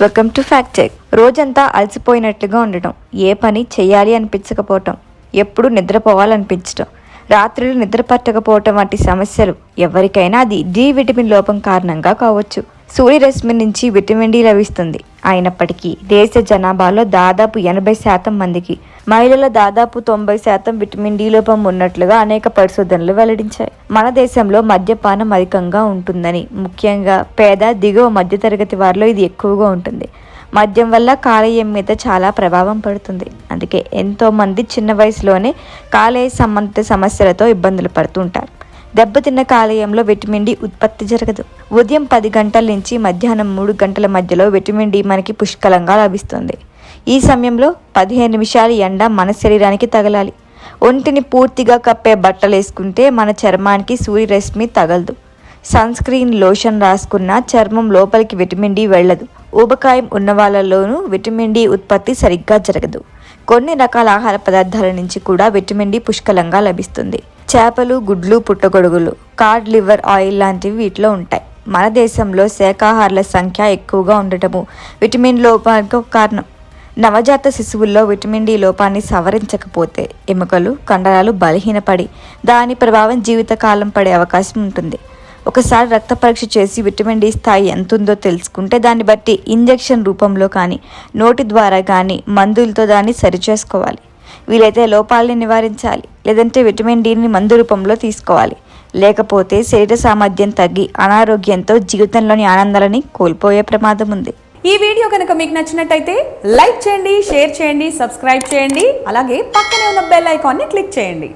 Welcome to fact check రోజంతా అలసిపోయినట్లుగా ఉండటం. ఏ పని చేయాలి అనిపించకపోవటం. ఎప్పుడు నిద్రపోవాలనిపించటం. రాత్రులు నిద్ర పట్టకపోవటం వంటి సమస్యలు. ఎవరికైనా అది డి విటమిన్ లోపం కారణంగా కావచ్చు. సూర్యరశ్మి నుంచి విటమిన్ డి లభిస్తుంది. అయినప్పటికీ దేశ జనాభాలో దాదాపు ఎనభై శాతం మందికి మహిళల దాదాపు తొంభై శాతం విటమిన్ డి లోపం ఉన్నట్లుగా అనేక పరిశోధనలు వెల్లడించాయి. మన దేశంలో మద్యపానం అధికంగా ఉంటుందని ముఖ్యంగా పేద దిగువ మధ్యతరగతి వారిలో ఇది ఎక్కువగా ఉంటుంది. మద్యం వల్ల కాలేయం మీద చాలా ప్రభావం పడుతుంది. అందుకే ఎంతో మంది చిన్న వయసులోనే కాలేయ సంబంధిత సమస్యలతో ఇబ్బందులు పడుతుంటారు దెబ్బతిన్న కాలేయంలో విటమిన్ డి ఉత్పత్తి జరగదు. ఉదయం పది గంటల నుంచి మధ్యాహ్నం మూడు గంటల మధ్యలో విటమిన్ డి మనకి పుష్కలంగా లభిస్తుంది. ఈ సమయంలో పదిహేను నిమిషాలు ఎండ మన శరీరానికి తగలాలి. ఒంటిని పూర్తిగా కప్పే బట్టలు వేసుకుంటే మన చర్మానికి సూర్యరశ్మి తగలదు. సన్ స్క్రీన్ లోషన్ రాసుకున్న చర్మం లోపలికి విటమిన్ డి వెళ్ళదు. ఊబకాయం ఉన్న వాళ్ళలోనూ విటమిన్ డి ఉత్పత్తి సరిగ్గా జరగదు. కొన్ని రకాల ఆహార పదార్థాల నుంచి కూడా విటమిన్ డి పుష్కలంగా లభిస్తుంది. చేపలు గుడ్లు పుట్టగొడుగులు కార్డ్ లివర్ ఆయిల్ లాంటివి వీటిలో ఉంటాయి. మన దేశంలో శాకాహారుల సంఖ్య ఎక్కువగా ఉండటము విటమిన్ లోపానికి ఒక కారణం. నవజాత శిశువుల్లో విటమిన్ డి లోపాన్ని సవరించకపోతే ఎముకలు కండరాలు బలహీనపడి దాని ప్రభావం జీవితకాలం పడే అవకాశం ఉంటుంది. ఒకసారి రక్త పరీక్ష చేసి విటమిన్ డి స్థాయి ఎంత ఉందో తెలుసుకుంటే దాన్ని బట్టి ఇంజెక్షన్ రూపంలో కానీ నోటి ద్వారా కానీ మందులతో దాన్ని సరిచేసుకోవాలి. వీలైతే లోపాలని నివారించాలి లేదంటే విటమిన్ డిని మందు రూపంలో తీసుకోవాలి. లేకపోతే శరీర సామర్థ్యం తగ్గి అనారోగ్యంతో జీవితంలోని ఆనందాలని కోల్పోయే ప్రమాదం ఉంది. ఈ వీడియో కనుక మీకు నచ్చినట్టయితే లైక్ చేయండి షేర్ చేయండి సబ్స్క్రైబ్ చేయండి అలాగే పక్కనే ఉన్న బెల్ ఐకాన్ని క్లిక్ చేయండి.